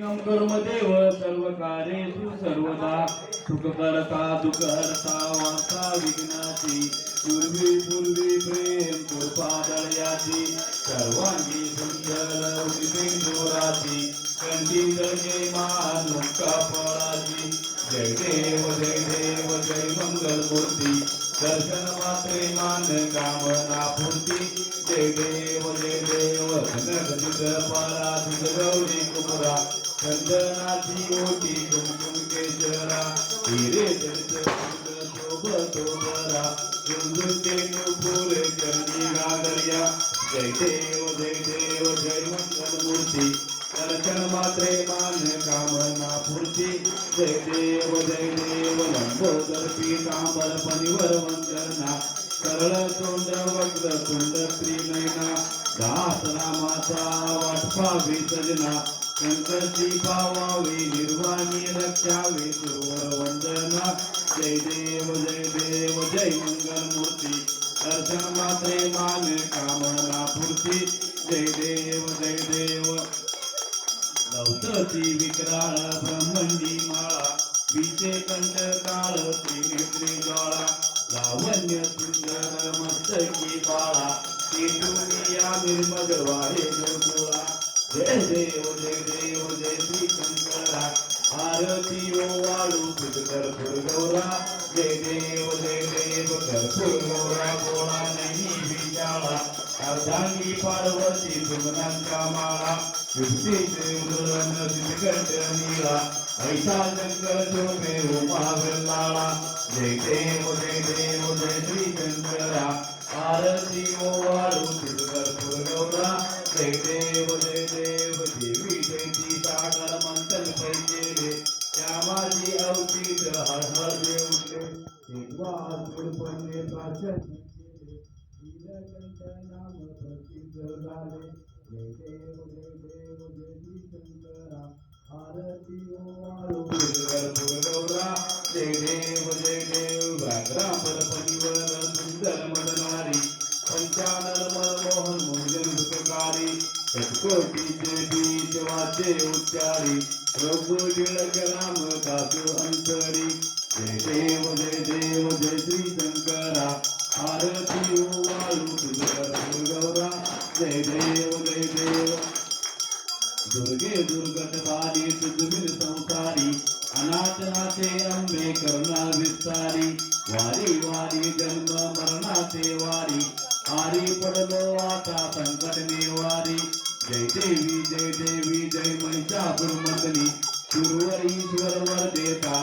कर्म देव सर्व कार्येषु सर्वदा. सुख करता दुख हरता वार्ता विघ्नाची. पूर्वी पूर्वी प्रेम कृपा दळयाची. सर्वांगी सुंदर उदितेंदोराची कंठी जगे मानुका फळाची. जय देव जय देव जय मंगल मूर्ती. दर्शन मात्रे मान कामना पूर्ती. जय देव जय देव धनगदित पारा गौरी कुमरा चंदनाची ओटी कुमकुम केशरा हिरे चरित शोभतो बरा कुंदुते फुल चरणी गागरिया. जय देव जय देव जय मंगल मूर्ती दर्शन मात्रे मान कामना पूर्ती जय देव जय देव लंबोदर पीतांबर पनिवर वंदना. सरळ तोंड वक्र तुंड त्रिनयना. नयना दास नामाचा वाटपावी सजना शंकरची पावावी निर्वाणी रक्षावी सुरवर वंदना. जय देव जय देव जय मंगल मूर्ती दर्शन मात्रे मान कामना पूर्ती जय देव जय देव. लवतची विक्राळ ब्रह्मंडी माळा. विचे कंठ काळ त्रिनेत्री ज्वाळा. लावण्य सुंदर मस्तकी बाळा. केटुनिया निर्मल वाहे गोळा जय देव आरती ओ वाळू कर्पूर गौरा जय देव जय देव कर्पूर गौरा गोळा नाही अर्धांगी पार्वती माळा युक्तीचे नीळा ऐसा जय देव जय देव जय श्री आरती ओ वाळू कर्पूर गौरा जय देव जय प्राचन केले नीलकंठ नाम प्रसिद्ध झाले जय देव जय देव जय श्री शंकरा आरती ओ गौरा जय देव जय देव व्याघ्रांबर परिवर सुंदर मदनारी पंचानन मनमोहन मोहन सुखकारी षटकोटीचे बीज वाचे उच्चारी प्रभू टिळक राम दासु अंतरी जय देव जय देव जय देव जय देव दुर्गे दुर्गत बाली तुझमिल संसारी अनाथ नाथे अंबे करुणा विस्तारी वारी वारी जन्म मरणाचे वारी आरी पडलो आता संकट निवारी जय देवी जय देवी जय महिषासुर मर्दनी सुरवर ईश्वर वर देता